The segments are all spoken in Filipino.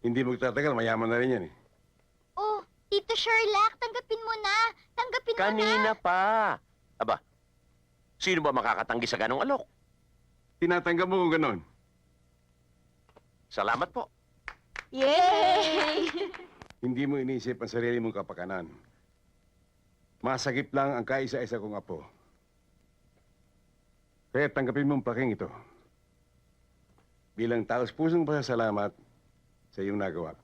Hindi magtatagal, mayaman na rin yan eh. Oh, Tito Sherlock, tanggapin mo na. Tanggapin mo na. Kanina pa. Aba, sino ba makakatanggi sa ganong alok? Tinatanggap mo kung ganon. Salamat po. Yay! Hindi mo iniisip ang sarili mong kapakanan. Masagip lang ang kaisa-isa kong apo. Kaya tanggapin mo ang paking ito. Bilang taos pusong pasasalamat sa iyong nagawa.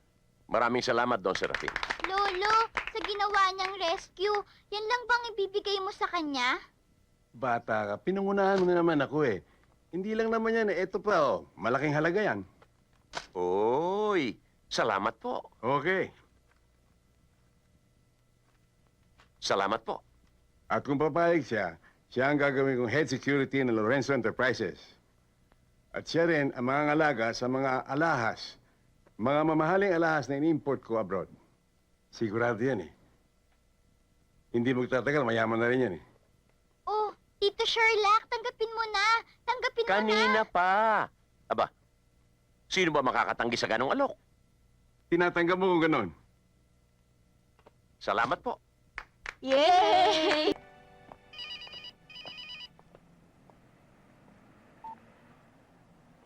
Maraming salamat, Don Serafin. Lolo, sa ginawa niyang rescue, yan lang bang ibibigay mo sa kanya? Bata ka, pinangunahan mo na naman ako eh. Hindi lang naman yan eh. Ito pa oh, malaking halaga yan. Oy, salamat po. Okay. Salamat po. At kung papayag siya, siya ang gagawin kong head security ng Lorenzo Enterprises. At siya rin ang mga ngalaga sa mga alahas, mga mamahaling alahas na in-import ko abroad. Sigurado yan eh. Hindi magtatagal, mayaman na rin yan eh. Oh, Tito Sherlock, tanggapin mo na. Tanggapin mo na. Kanina pa. Aba, sino ba makakatanggi sa ganong alok? Tinatanggap mo kung ganon. Salamat po. Yay!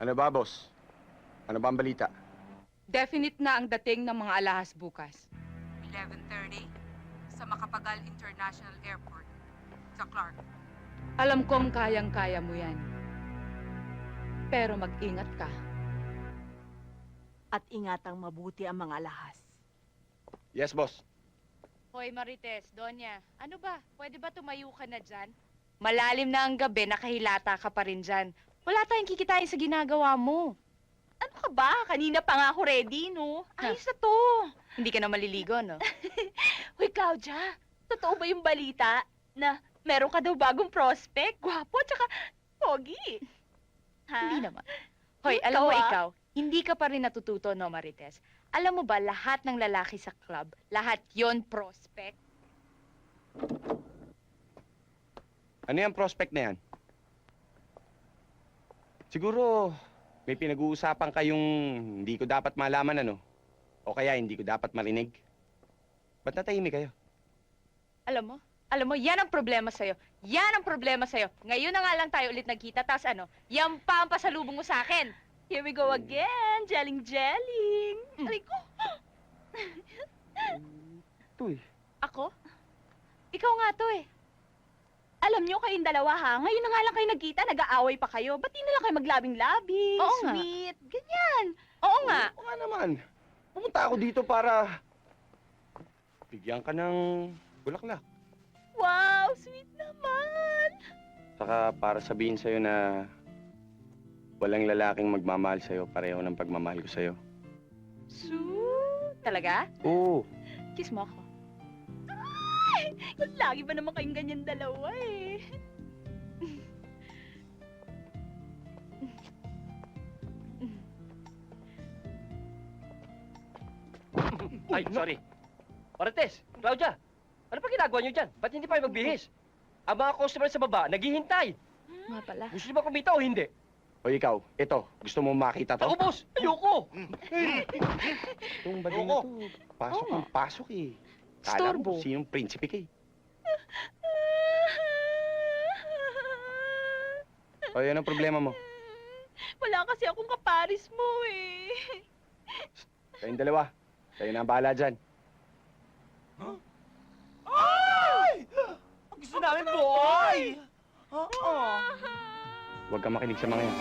Ano ba, boss? Ano ba ang balita? Definite na ang dating ng mga alahas bukas. 11.30 sa Makapagal International Airport sa Clark. Alam kong kayang-kaya mo yan. Pero mag-ingat ka. at ingatang mabuti ang mga alahas. Yes, boss. Hoy Marites, Donya, ano ba? Pwede ba tumayo ka na dyan? Malalim na ang gabi, nakahilata ka pa rin dyan. Wala tayong kikitain sa ginagawa mo. Ano ka ba? Kanina pa nga ako ready, no? Ayos na to. Hindi ka na maliligo, no? Hoy, Claudia, totoo ba yung balita na meron ka daw bagong prospect? Gwapo, tsaka pogi. Ha? Hindi naman. Hoy, Ikaw, alam mo ah. ikaw, hindi ka pa rin natututo, no, Marites? Alam mo ba, lahat ng lalaki sa club, lahat yon prospect? Ano yung prospect na yan? Siguro, may pinag-uusapan kayong hindi ko dapat malaman, ano? O kaya hindi ko dapat marinig? Ba't natahimik kayo? Alam mo? Alam mo, yan ang problema sa'yo. Yan ang problema sa'yo. Ngayon na nga lang tayo ulit nagkita, tapos ano, yan pa ang pasalubong mo sa akin. Here we go again. Jelling, jelling. Mm. Aray ko. Ito eh. Ako? Ikaw nga to eh. Alam nyo kayong dalawa ha, ngayon na nga lang kayo nagkita, nag-aaway pa kayo. Ba't di na lang kayo maglabing-labing, Oo nga. sweet, ganyan. Oo nga. Oo nga naman. Pumunta ako dito para... Bigyan ka ng bulaklak. Wow, sweet naman. Saka para sabihin sa'yo na walang lalaking magmamahal sa'yo pareho ng pagmamahal ko sa'yo. Sue? Talaga? Oo. Kiss mo ako. Lagi ba naman kayong ganyan dalawa eh? Ay, sorry. Marites, Claudia, ano pa ginagawa niyo dyan? Ba't hindi pa kayo magbihis? Ang mga customer sa baba, naghihintay. Nga pala. Gusto niyo ba kumita o hindi? O ikaw, ito, gusto mo makita to? Ako, boss! Ayoko! Itong bagay na to, pasok Oo ng pasok eh. Kala Storbo. mo sinong prinsipe ka eh. O, yan ang problema mo. Wala kasi akong kaparis mo eh. Kayong dalawa, kayo na ang bahala dyan. Gusto namin, boy! Huwag kang makinig sa mga yan.